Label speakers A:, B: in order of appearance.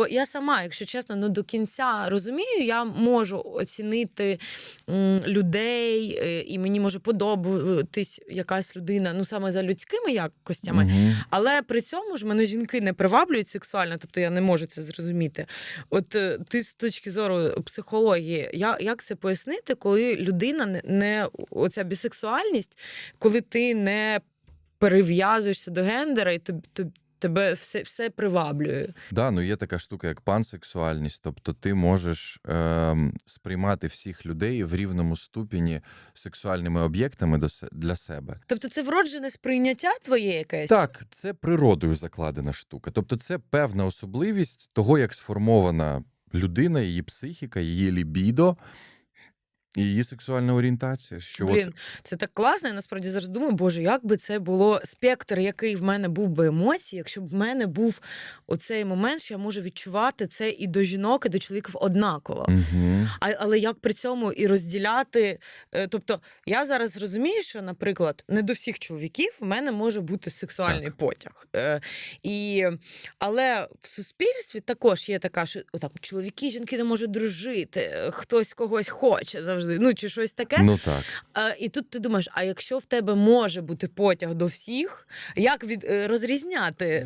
A: бо я сама, якщо чесно, ну до кінця розумію, я можу оцінити людей, е, і мені може подобатись якась людина, ну саме за людськими якостями.
B: Мгм.
A: Але при цьому ж мене жінки не приваблюють сексуально, тобто я не можу це зрозуміти. От е, ти з точки зору психології, я, як це пояснити, коли людина не, не оця бісексуальність, коли ти не перев'язуєшся до гендера і тоб- тоб- тебе все, все приваблює.
B: Да, ну є така штука, як пансексуальність. Тобто ти можеш ем, сприймати всіх людей в рівному ступені сексуальними об'єктами до для себе.
A: Тобто це вроджене сприйняття твоє якесь?
B: Так, це природою закладена штука. Тобто, це певна особливість того, як сформована людина, її психіка, її лібідо. І її сексуальна орієнтація. Що
A: Блін,
B: от,
A: це так класно. Я насправді зараз думаю, боже, як би це було спектр, який в мене був би емоцій, якщо б в мене був оцей момент, що я можу відчувати це і до жінок, і до чоловіків однаково.
B: угу.
A: А, але як при цьому і розділяти? е, Тобто, я зараз розумію, що, наприклад, не до всіх чоловіків в мене може бути сексуальний
B: Так.
A: потяг. Е, і, але в суспільстві також є така, що там чоловіки жінки не можуть дружити, е, хтось когось хоче завжди, ну чи щось таке.
B: Ну так.
A: А, і тут ти думаєш, а якщо в тебе може бути потяг до всіх, як від е, розрізняти